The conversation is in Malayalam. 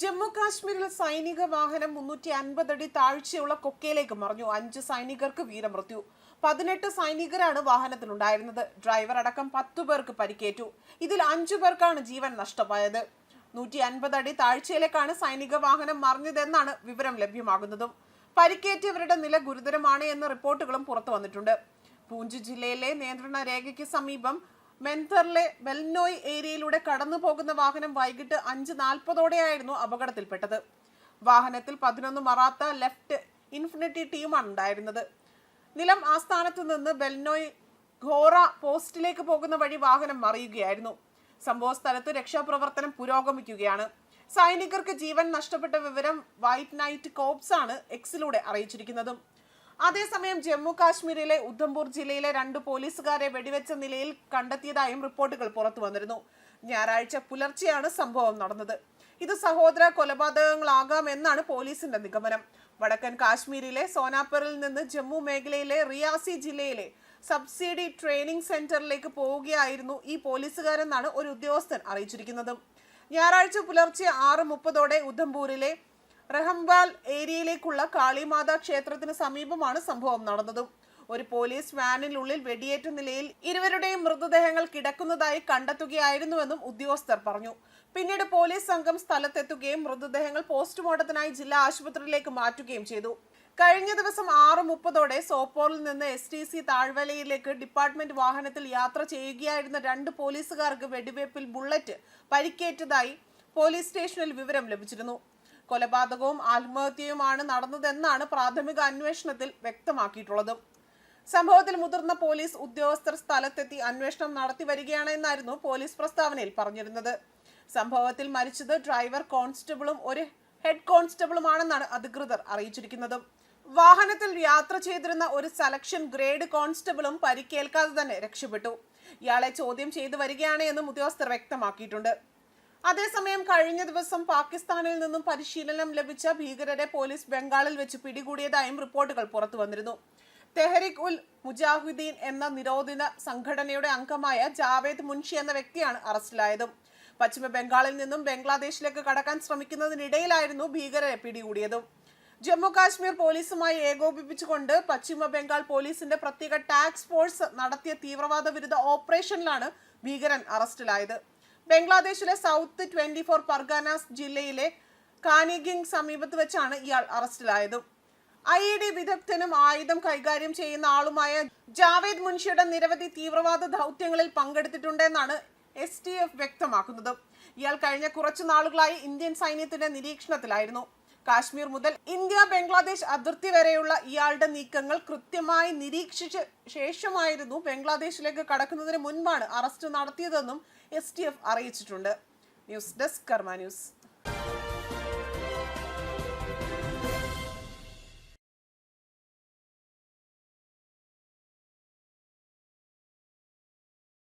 ജമ്മു കാശ്മീരിൽ സൈനിക വാഹനം മുന്നൂറ്റി അൻപതടി താഴ്ചയുള്ള കൊക്കയിലേക്ക് മറിഞ്ഞു. അഞ്ച് സൈനികർക്ക് വീരമൃത്യു. പതിനെട്ട് സൈനികരാണ് വാഹനത്തിലുണ്ടായിരുന്നത്. ഡ്രൈവർ അടക്കം പത്തു പേർക്ക് പരിക്കേറ്റു. ഇതിൽ അഞ്ചു പേർക്കാണ് ജീവൻ നഷ്ടമായത്. നൂറ്റി അൻപത് അടി താഴ്ചയിലേക്കാണ് സൈനിക വാഹനം മറിഞ്ഞതെന്നാണ് വിവരം ലഭ്യമാകുന്നതും. പരിക്കേറ്റവരുടെ നില ഗുരുതരമാണ് എന്ന റിപ്പോർട്ടുകളും പുറത്തു വന്നിട്ടുണ്ട് പൂഞ്ച് ജില്ലയിലെ നിയന്ത്രണ രേഖയ്ക്ക് സമീപം മെൻതറിലെ വെൽനോയ് ഏരിയയിലൂടെ കടന്നു പോകുന്ന വാഹനം വൈകിട്ട് അഞ്ച് നാൽപ്പതോടെയായിരുന്നു അപകടത്തിൽപ്പെട്ടത്. വാഹനത്തിൽ പതിനൊന്ന് മറാത്ത ലെഫ്റ്റ് ഇൻഫിനിറ്റി ടീമാണ് ഉണ്ടായിരുന്നത്. നിലം ആസ്ഥാനത്ത് നിന്ന് ബെൽനോയ് ഘോറ പോസ്റ്റിലേക്ക് പോകുന്ന വഴി വാഹനം മറിയുകയായിരുന്നു. സംഭവ സ്ഥലത്ത് രക്ഷാപ്രവർത്തനം പുരോഗമിക്കുകയാണ്. സൈനികർക്ക് ജീവൻ നഷ്ടപ്പെട്ട വിവരം വൈറ്റ് നൈറ്റ് കോപ്സ് ആണ് എക്സിലൂടെ അറിയിച്ചിരിക്കുന്നതും. അതേസമയം ജമ്മു കാശ്മീരിലെ ഉദ്ധംപൂർ ജില്ലയിലെ രണ്ട് പോലീസുകാരെ വെടിവെച്ച നിലയിൽ കണ്ടെത്തിയതായും റിപ്പോർട്ടുകൾ പുറത്തു വന്നിരുന്നു. ഞായറാഴ്ച പുലർച്ചെയാണ് സംഭവം നടന്നത്. ഇത് സഹോദര കൊലപാതകങ്ങളാകാമെന്നാണ് പോലീസിന്റെ നിഗമനം. വടക്കൻ കാശ്മീരിലെ സോനാപ്പറിൽ നിന്ന് ജമ്മു മേഖലയിലെ റിയാസി ജില്ലയിലെ സബ്സിഡി ട്രെയിനിങ് സെന്ററിലേക്ക് പോവുകയായിരുന്നു ഈ പോലീസുകാരെന്നാണ് ഒരു ഉദ്യോഗസ്ഥൻ അറിയിച്ചിരിക്കുന്നത്. ഞായറാഴ്ച പുലർച്ചെ ആറ് മുപ്പതോടെ ഉദ്ധംപൂരിലെ റഹംബാൽ ഏരിയയിലേക്കുള്ള കാളിമാതാ ക്ഷേത്രത്തിന് സമീപമാണ് സംഭവം നടന്നത്. ഒരു പോലീസ് വാനിനുള്ളിൽ വെടിയേറ്റ നിലയിൽ ഇരുവരുടെയും മൃതദേഹങ്ങൾ കിടക്കുന്നതായി കണ്ടെത്തുകയായിരുന്നുവെന്നും ഉദ്യോഗസ്ഥർ പറഞ്ഞു. പിന്നീട് പോലീസ് സംഘം സ്ഥലത്തെത്തുകയും മൃതദേഹങ്ങൾ പോസ്റ്റ്മോർട്ടത്തിനായി ജില്ലാ ആശുപത്രിയിലേക്ക് മാറ്റുകയും ചെയ്തു. കഴിഞ്ഞ ദിവസം ആറ് മുപ്പതോടെ സോപ്പോറിൽ നിന്ന് എസ് ടി സി താഴ്വലയിലേക്ക് ഡിപ്പാർട്ട്മെന്റ് വാഹനത്തിൽ യാത്ര ചെയ്യുകയായിരുന്ന രണ്ട് പോലീസുകാർക്ക് വെടിവയ്പിൽ ബുള്ളറ്റ് പരിക്കേറ്റതായി പോലീസ് സ്റ്റേഷനിൽ വിവരം ലഭിച്ചിരുന്നു. കൊലപാതകവും ആത്മഹത്യയുമാണ് നടന്നതെന്നാണ് പ്രാഥമിക അന്വേഷണത്തിൽ വ്യക്തമാക്കിയിട്ടുള്ളത്. സംഭവത്തിൽ മുതിർന്ന പോലീസ് ഉദ്യോഗസ്ഥർ സ്ഥലത്തെത്തി അന്വേഷണം നടത്തി വരികയാണെന്നായിരുന്നു പോലീസ് പ്രസ്താവനയിൽ പറഞ്ഞിരുന്നത്. സംഭവത്തിൽ മരിച്ചത് ഡ്രൈവർ കോൺസ്റ്റബിളും ഒരു ഹെഡ് കോൺസ്റ്റബിളുമാണെന്നാണ് അധികൃതർ അറിയിച്ചിരിക്കുന്നത്. വാഹനത്തിൽ യാത്ര ചെയ്തിരുന്ന ഒരു സെലക്ഷൻ ഗ്രേഡ് കോൺസ്റ്റബിളും പരിക്കേൽക്കാതെ തന്നെ രക്ഷപ്പെട്ടു. ഇയാളെ ചോദ്യം ചെയ്തു വരികയാണ് എന്നും ഉദ്യോഗസ്ഥർ വ്യക്തമാക്കിയിട്ടുണ്ട്. അതേസമയം കഴിഞ്ഞ ദിവസം പാകിസ്ഥാനിൽ നിന്നും പരിശീലനം ലഭിച്ച ഭീകരരെ പോലീസ് ബംഗാളിൽ വെച്ച് പിടികൂടിയതായും റിപ്പോർട്ടുകൾ പുറത്തു വന്നിരുന്നു. തെഹരിക് ഉൽ മുജാഹിദീൻ എന്ന നിരോധിത സംഘടനയുടെ അംഗമായ ജാവേദ് മുൻഷി എന്ന വ്യക്തിയാണ് അറസ്റ്റിലായതും. പശ്ചിമ ബംഗാളിൽ നിന്നും ബംഗ്ലാദേശിലേക്ക് കടക്കാൻ ശ്രമിക്കുന്നതിനിടയിലായിരുന്നു ഭീകരരെ പിടികൂടിയതും. ജമ്മു കാശ്മീർ പോലീസുമായി ഏകോപിപ്പിച്ചുകൊണ്ട് പശ്ചിമ ബംഗാൾ പോലീസിന്റെ പ്രത്യേക ടാക്സ് ഫോഴ്സ് നടത്തിയ തീവ്രവാദ വിരുദ്ധ ഓപ്പറേഷനിലാണ് ഭീകരൻ അറസ്റ്റിലായത്. ബംഗ്ലാദേശിലെ സൗത്ത് ട്വന്റി ഫോർ പർഗാനാസ് ജില്ലയിലെ കാനിഗിങ് സമീപത്ത് വെച്ചാണ് ഇയാൾ അറസ്റ്റിലായത്. ഐ ഇ ഡി വിദഗ്ധനും ആയുധം കൈകാര്യം ചെയ്യുന്ന ആളുമായ ജാവേദ് മുൻഷിയുടെ നിരവധി തീവ്രവാദ ദൗത്യങ്ങളിൽ പങ്കെടുത്തിട്ടുണ്ടെന്നാണ് എസ് ടി എഫ് വ്യക്തമാക്കുന്നത്. ഇയാൾ കഴിഞ്ഞ കുറച്ചു നാളുകളായി ഇന്ത്യൻ സൈന്യത്തിന്റെ നിരീക്ഷണത്തിലായിരുന്നു. കാശ്മീർ മുതൽ ഇന്ത്യ ബംഗ്ലാദേശ് അതിർത്തി വരെയുള്ള ഇയാളുടെ നീക്കങ്ങൾ കൃത്യമായി നിരീക്ഷിച്ച ശേഷമായിരുന്നു ബംഗ്ലാദേശിലേക്ക് കടക്കുന്നതിന് മുൻപാണ് അറസ്റ്റ് നടത്തിയതെന്നും എസ് അറിയിച്ചിട്ടുണ്ട്. News desk Karma news.